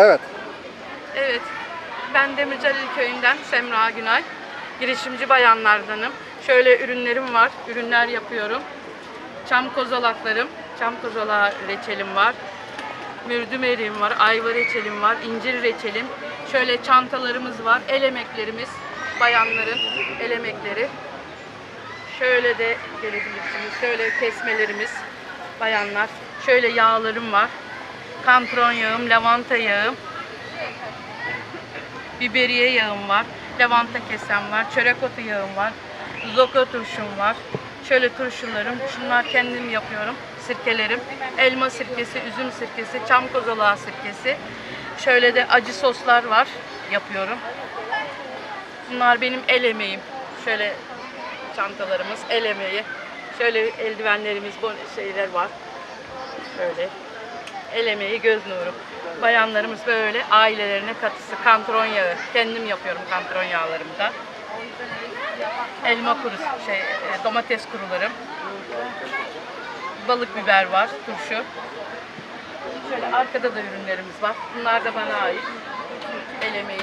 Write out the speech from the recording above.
Evet. Evet. Ben Demircelil köyünden Semra Günay. Girişimci bayanlardanım. Şöyle ürünlerim var. Ürünler yapıyorum. Çam kozalaklarım, çam kozalağı reçelim var. Mürdüm eriğim var, ayva reçelim var, incir reçelim. Şöyle çantalarımız var, el emeklerimiz, bayanların el emekleri. Şöyle de gelebilirsiniz. Şöyle kesmelerimiz, bayanlar. Şöyle yağlarım var. Kantron yağım, lavanta yağım, biberiye yağım var, lavanta kesem var, çörek otu yağım var, zoko turşum var. Şöyle turşularım, şunlar kendim yapıyorum. Sirkelerim, elma sirkesi, üzüm sirkesi, çam kozalağı sirkesi. Şöyle de acı soslar var, yapıyorum. Bunlar benim el emeğim. Şöyle çantalarımız, el emeği. Şöyle eldivenlerimiz, bu şeyler var. Şöyle el emeği, göz nuru. Bayanlarımız böyle ailelerine katısı kantron yağı. Kendim yapıyorum kantron yağlarımı da. Elma kurusu, şey, e, domates kurularım. Balık biber var, turşu. Şöyle arkada da ürünlerimiz var. Bunlar da bana ait. El emeği.